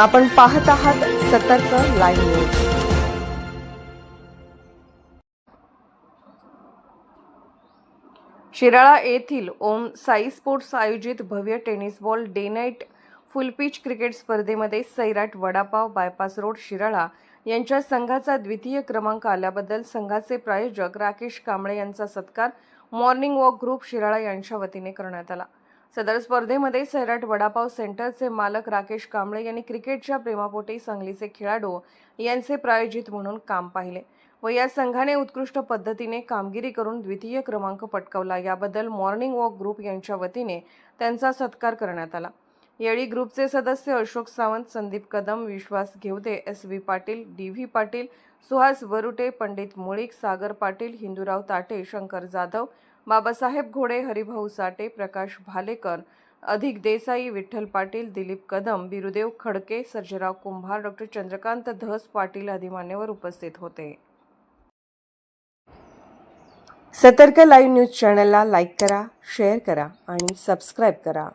आपण पाहत आहात सतर्क लाईव्ह न्यूज. शिराळा येथील ओम साई स्पोर्ट्स आयोजित भव्य tennis ball day night full pitch cricket स्पर्धेमध्ये सैराट वडापाव बायपास रोड शिराळा यांच्या संघाचा द्वितीय क्रमांक आल्याबद्दल संघाचे प्रायोजक राकेश कांबळे यांचा सत्कार मॉर्निंग वॉक ग्रुप शिराळा यांच्या वतीने करण्यात आला. सदर स्पर्धेमध्ये सैराट वडापाव सेंटरचे मालक राकेश कांबळे यांनी क्रिकेटच्या प्रेमापोटी सांगलीचे खेळाडू यांचे प्रायोजित म्हणून काम पाहिले व या संघाने उत्कृष्ट पद्धतीने कामगिरी करून द्वितीय क्रमांक पटकावला. याबद्दल मॉर्निंग वॉक ग्रुप यांच्या वतीने त्यांचा सत्कार करण्यात आला. यावेळी ग्रुपचे सदस्य Ashok Sawant Sandeep Kadam Vishwas Ghevate S V Patil D V Patil Suhas Varute Pandit Mulik Sagar Patil Hindurao Tate Shankar Jadhav Babasaheb घोडे हरिभाऊ साटे प्रकाश भालेकर अधिक देसाई विठ्ठल पाटील दिलीप कदम बिरुदेव खडके सर्जराव कुंभार डॉक्टर चंद्रकांत धस पाटील आदी मान्यवर उपस्थित होते. सतर्क लाईव्ह न्यूज चॅनलला लाईक करा शेअर करा आणि सबस्क्राईब करा.